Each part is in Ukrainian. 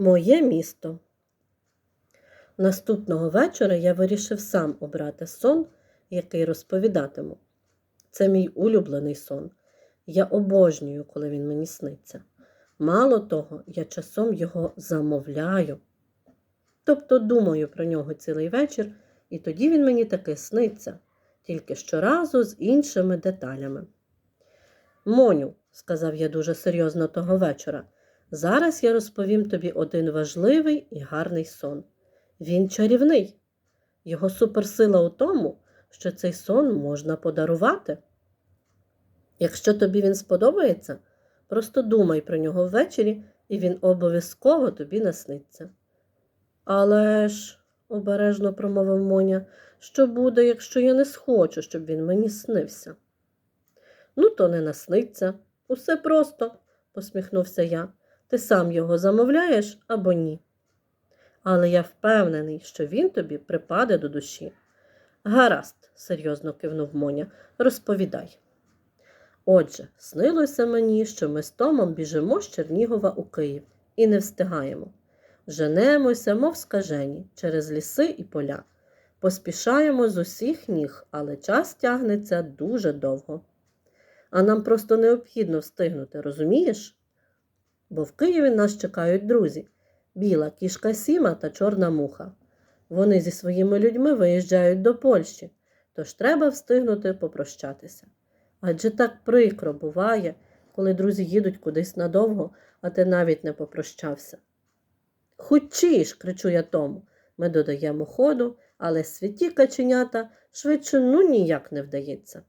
Моє місто. Наступного вечора я вирішив сам обрати сон, який розповідатиму. Це мій улюблений сон. Я обожнюю, коли він мені сниться. Мало того, я часом його замовляю. Тобто думаю про нього цілий вечір, і тоді він мені таки сниться, тільки щоразу з іншими деталями. Моню, сказав я дуже серйозно того вечора, зараз я розповім тобі один важливий і гарний сон. Він чарівний. Його суперсила у тому, що цей сон можна подарувати. Якщо тобі він сподобається, просто думай про нього ввечері, і він обов'язково тобі насниться. Але ж, обережно промовив Моня, що буде, якщо я не схочу, щоб він мені снився? Ну, то не насниться. Усе просто, посміхнувся я. Ти сам його замовляєш або ні. Але я впевнений, що він тобі припаде до душі. Гаразд, серйозно кивнув Моня, розповідай. Отже, снилося мені, що ми з Томом біжимо з Чернігова у Київ і не встигаємо. Женемося, мов скажені, через ліси і поля. Поспішаємо з усіх ніг, але час тягнеться дуже довго. А нам просто необхідно встигнути, розумієш? Бо в Києві нас чекають друзі біла кішка Сіма та чорна муха. Вони зі своїми людьми виїжджають до Польщі, тож треба встигнути попрощатися. Адже так прикро буває, коли друзі їдуть кудись надовго, а ти навіть не попрощався. Хучіш, кричу я тому. Ми додаємо ходу, але святі каченята швидше ну ніяк не вдається.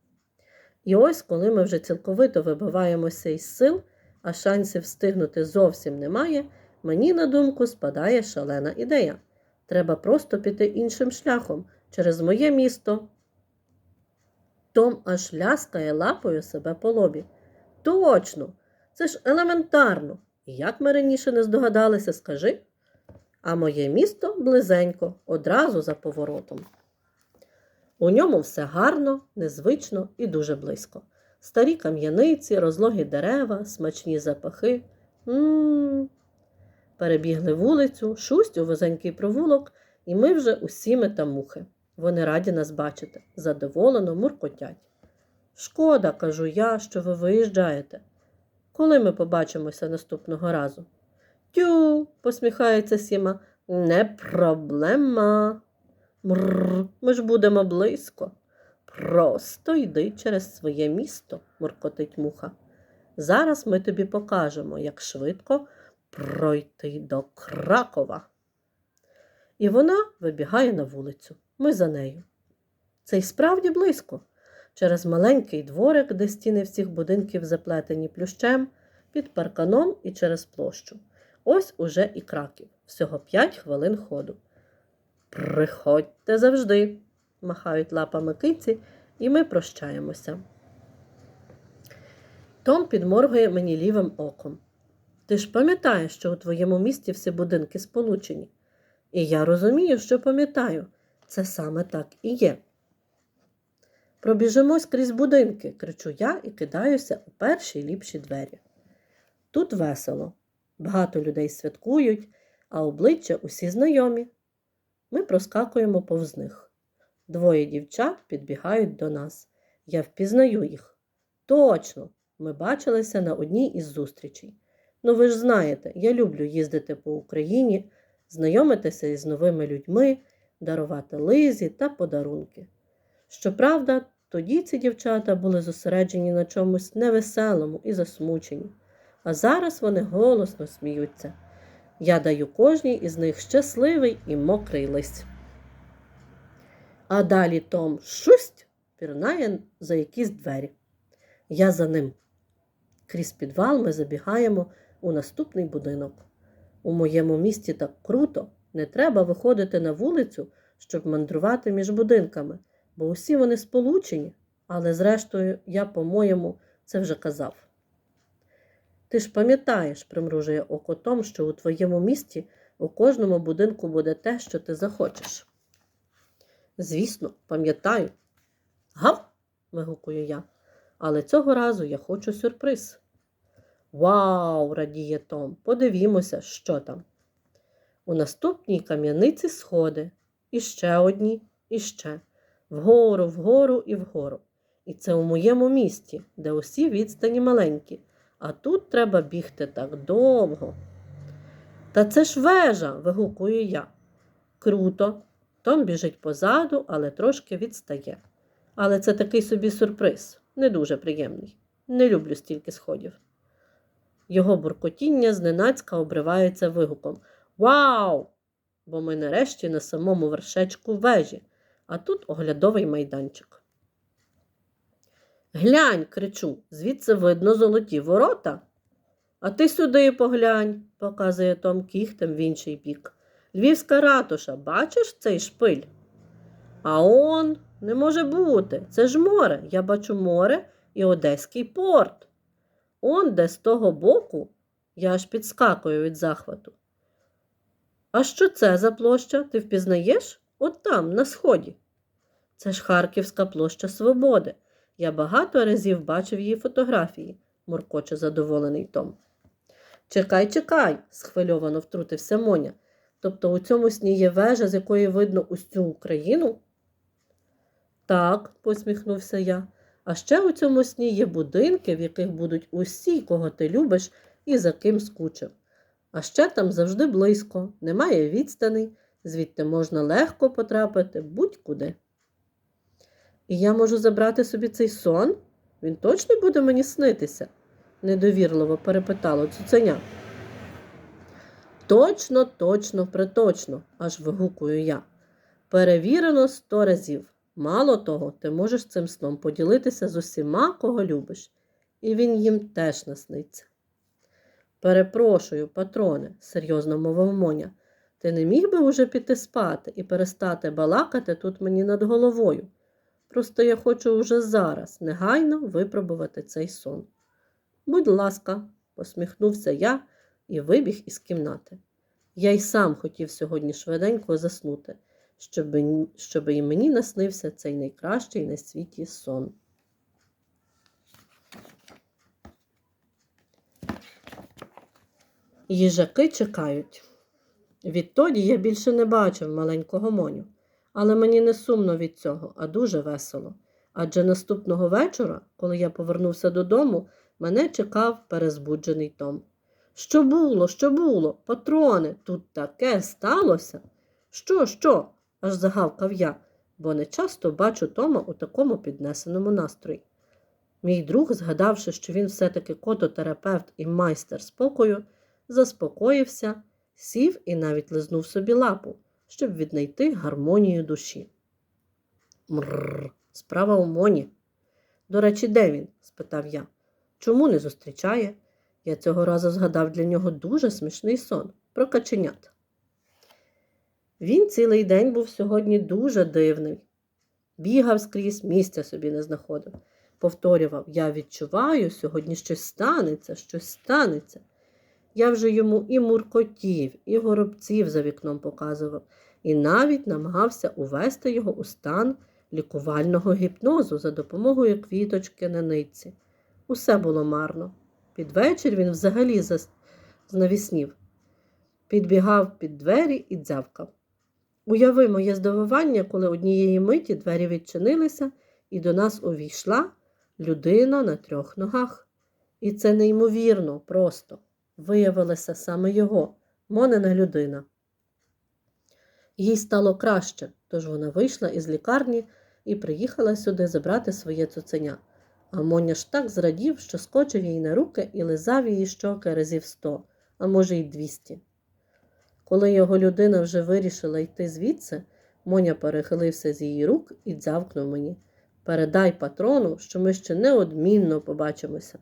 І ось, коли ми вже цілковито вибиваємося із сил, а шансів встигнути зовсім немає, мені на думку спадає шалена ідея. Треба просто піти іншим шляхом через моє місто. Том аж ляскає лапою себе по лобі. Точно, це ж елементарно. Як ми раніше не здогадалися, скажи. А моє місто близенько, одразу за поворотом. У ньому все гарно, незвично і дуже близько. Старі кам'яниці, розлогі дерева, смачні запахи. М-м-м. Перебігли вулицю, шусть у вузенький провулок, і ми вже усі ми та мухи. Вони раді нас бачити, задоволено муркотять. Шкода, кажу я, що ви виїжджаєте. Коли ми побачимося наступного разу? Тю, посміхається Сіма, не проблема. Мрр, ми ж будемо близько. Просто йди через своє місто, муркотить муха. Зараз ми тобі покажемо, як швидко пройти до Кракова. І вона вибігає на вулицю. Ми за нею. Це й справді близько. Через маленький дворик, де стіни всіх будинків заплетені плющем, під парканом і через площу. Ось уже і краків. Всього п'ять хвилин ходу. Приходьте завжди, махають лапами киці, і ми прощаємося. Том підморгує мені лівим оком. Ти ж пам'ятаєш, що у твоєму місті всі будинки сполучені. І я розумію, що пам'ятаю, це саме так і є. Пробіжимось крізь будинки, кричу я і кидаюся у перші ліпші двері. Тут весело, багато людей святкують, а обличчя усі знайомі. Ми проскакуємо повз них. Двоє дівчат підбігають до нас. Я впізнаю їх. Точно, ми бачилися на одній із зустрічей. Ну, ви ж знаєте, я люблю їздити по Україні, знайомитися із новими людьми, дарувати лизі та подарунки. Щоправда, тоді ці дівчата були зосереджені на чомусь невеселому і засмучені, а зараз вони голосно сміються. Я даю кожній із них щасливий і мокрий лист. А далі Том шусть пірнає за якісь двері. Я за ним. Крізь підвал ми забігаємо у наступний будинок. У моєму місті так круто, не треба виходити на вулицю, щоб мандрувати між будинками, бо усі вони сполучені, але, зрештою, я, по-моєму, це вже казав. Ти ж пам'ятаєш, примружує око Том, що у твоєму місті у кожному будинку буде те, що ти захочеш. Звісно, пам'ятаю. Гав. вигукую я. Але цього разу я хочу сюрприз. Вау, радіє Том, подивімося, що там. У наступній кам'яниці сходи. І ще одні, і ще. Вгору, вгору і вгору. І це у моєму місті, де усі відстані маленькі, а тут треба бігти так довго. Та це ж вежа, вигукую я. Круто. Том біжить позаду, але трошки відстає. Але це такий собі сюрприз, не дуже приємний. Не люблю стільки сходів. Його буркотіння зненацька обривається вигуком Вау! Бо ми нарешті на самому вершечку вежі, а тут оглядовий майданчик. Глянь, кричу, звідси видно золоті ворота. А ти сюди поглянь, показує Том кіхтем в інший бік. Львівська ратуша, бачиш цей шпиль? А он не може бути. Це ж море. Я бачу море і Одеський порт. Он де з того боку, я аж підскакую від захвату. А що це за площа? Ти впізнаєш? От там, на сході. Це ж Харківська площа Свободи. Я багато разів бачив її фотографії, муркоче задоволений Том. Чекай, чекай, схвильовано втрутився Моня. Тобто у цьому сні є вежа, з якої видно усю Україну? Так, посміхнувся я. А ще у цьому сні є будинки, в яких будуть усі, кого ти любиш і за ким скучив. А ще там завжди близько, немає відстаней, звідти можна легко потрапити будь-куди. І я можу забрати собі цей сон? Він точно буде мені снитися? недовірливо перепитало цуценя. Точно, точно, приточно, аж вигукую я. Перевірено сто разів. Мало того, ти можеш цим сном поділитися з усіма, кого любиш, і він їм теж насниться. Перепрошую, патроне, серйозно мовив Моня, ти не міг би уже піти спати і перестати балакати тут мені над головою. Просто я хочу уже зараз негайно випробувати цей сон. Будь ласка, посміхнувся я і вибіг із кімнати. Я й сам хотів сьогодні швиденько заснути, щоб, щоб і мені наснився цей найкращий на світі сон. Їжаки чекають. Відтоді я більше не бачив маленького Моню, але мені не сумно від цього, а дуже весело. Адже наступного вечора, коли я повернувся додому, мене чекав перезбуджений Том. Що було, що було, патрони, тут таке сталося? Що, що? аж загавкав я, бо не часто бачу Тома у такому піднесеному настрої. Мій друг, згадавши, що він все-таки кототерапевт і майстер спокою, заспокоївся, сів і навіть лизнув собі лапу, щоб віднайти гармонію душі. Мрррр, справа у Моні. До речі, де він? спитав я. Чому не зустрічає? Я цього разу згадав для нього дуже смішний сон про каченят. Він цілий день був сьогодні дуже дивний. Бігав скрізь, місця собі не знаходив. Повторював Я відчуваю, сьогодні щось станеться, щось станеться. Я вже йому і муркотів, і горобців за вікном показував, і навіть намагався увести його у стан лікувального гіпнозу за допомогою квіточки на нитці. Усе було марно. Під вечір він взагалі знавіснів, підбігав під двері і дзявкав. Уяви моє здивування, коли однієї миті двері відчинилися, і до нас увійшла людина на трьох ногах. І це неймовірно просто виявилася саме його, Монина людина. Їй стало краще, тож вона вийшла із лікарні і приїхала сюди забрати своє цуценя. А Моня ж так зрадів, що скочив їй на руки і лизав її щоки разів сто, а може, й двісті. Коли його людина вже вирішила йти звідси, Моня перехилився з її рук і дзявкнув мені Передай патрону, що ми ще неодмінно побачимося.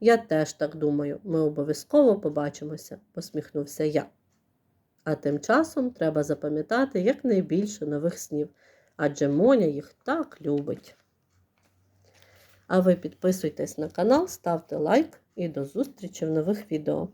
Я теж так думаю, ми обов'язково побачимося, посміхнувся я. А тим часом треба запам'ятати якнайбільше нових снів, адже Моня їх так любить. А ви підписуйтесь на канал, ставте лайк і до зустрічі в нових відео.